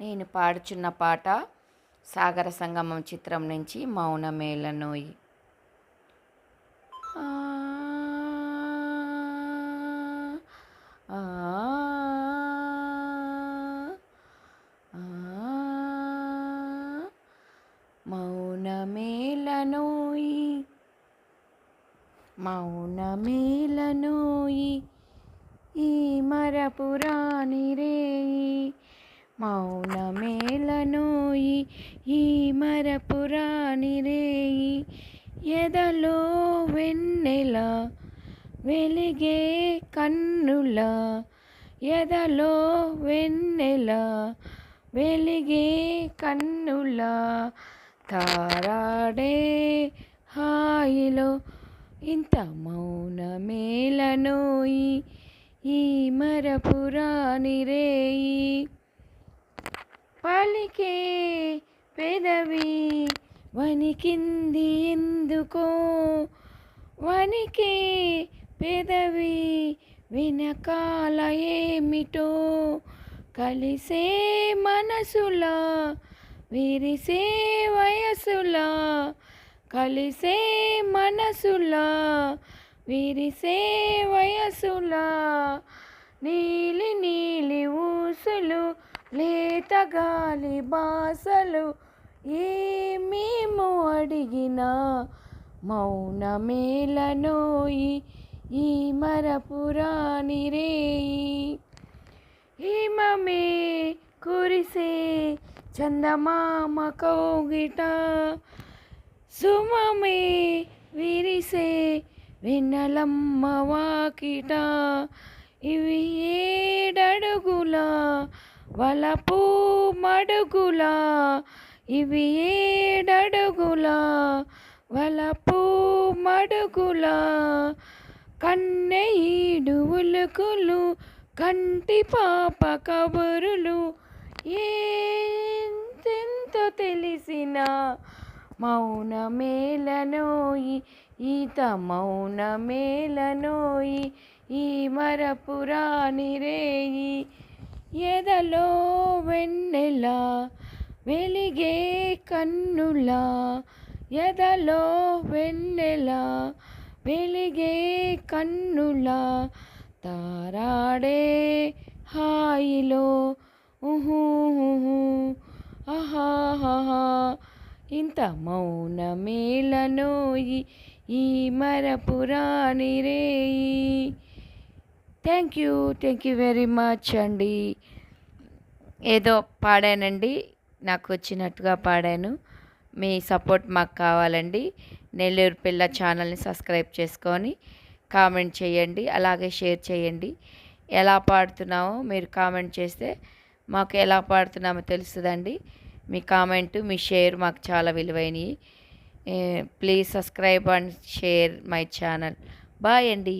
నేను పాడుచున్న పాట సాగర సంగమం చిత్రం నుంచి మౌనమేలనోయి ఆ, ఆ, మౌనమేలనోయి మౌనమేలనోయి ఈ మరపురాణి రేయి. మౌనమేలనోయి ఈ మరపురాని రేయి ఎదలో వెన్నెల వెలిగే కన్నుల ఎదలో వెన్నెల వెలిగే కన్నుల తారాడే హాయిలో ఇంత మౌనమేలనోయి ఈ మరపురాని రేయి పలికే పెదవి వణికింది ఎందుకో? వణికే పెదవి వెనకాల ఏమిటో? కలిసే మనసులా విరిసే వయసులా కలిసే మనసులా విరిసే వయసులా నీలి నీలి ఊసులు లేత గాలి బాసలు ఏమేమో అడిగినా మౌనమేలనోయి ఈ మరపురాని రేయి. హిమమే కురిసే చందమామ కౌగిట సుమమే విరిసే వెన్నెలమ్మ వాకిట. ఇవి ఏడడుగులా వలపు మడుగులా ఇవి ఏడడుగులా. వలపు మడుగులా కన్నె ఉలుకులు కంటి పాప కబురులు. ఎంతెంతో తెలిసిన మౌనమేలనోయి ఈత మౌనమేలనోయి ఈ మరపురాని రేయి ఎదలో వెన్నెల వెలిగే కన్నుల. ఎదలో వెన్నెల వెలిగే కన్నుల. తారాడే హాయిలో ఊహూ ఆహాహా ఇంత మౌనమేలనోయి ఈ మరపురాని రేయి thank you thank you very much అండి. ఏదో పాడానండి నాకు వచ్చినట్టుగా పాడాను. మీ సపోర్ట్ మాకు కావాలండి. నెల్లూరు పిల్ల ఛానల్ని సబ్స్క్రైబ్ చేసుకొని కామెంట్ చేయండి అలాగే షేర్ చేయండి. ఎలా పాడుతున్నామో మీరు కామెంట్ చేస్తే మాకు ఎలా పాడుతున్నామో తెలుస్తుందండి. మీ కామెంట్ మీ షేర్ మాకు చాలా విలువైనవి please subscribe and share my channel. Bye అండి.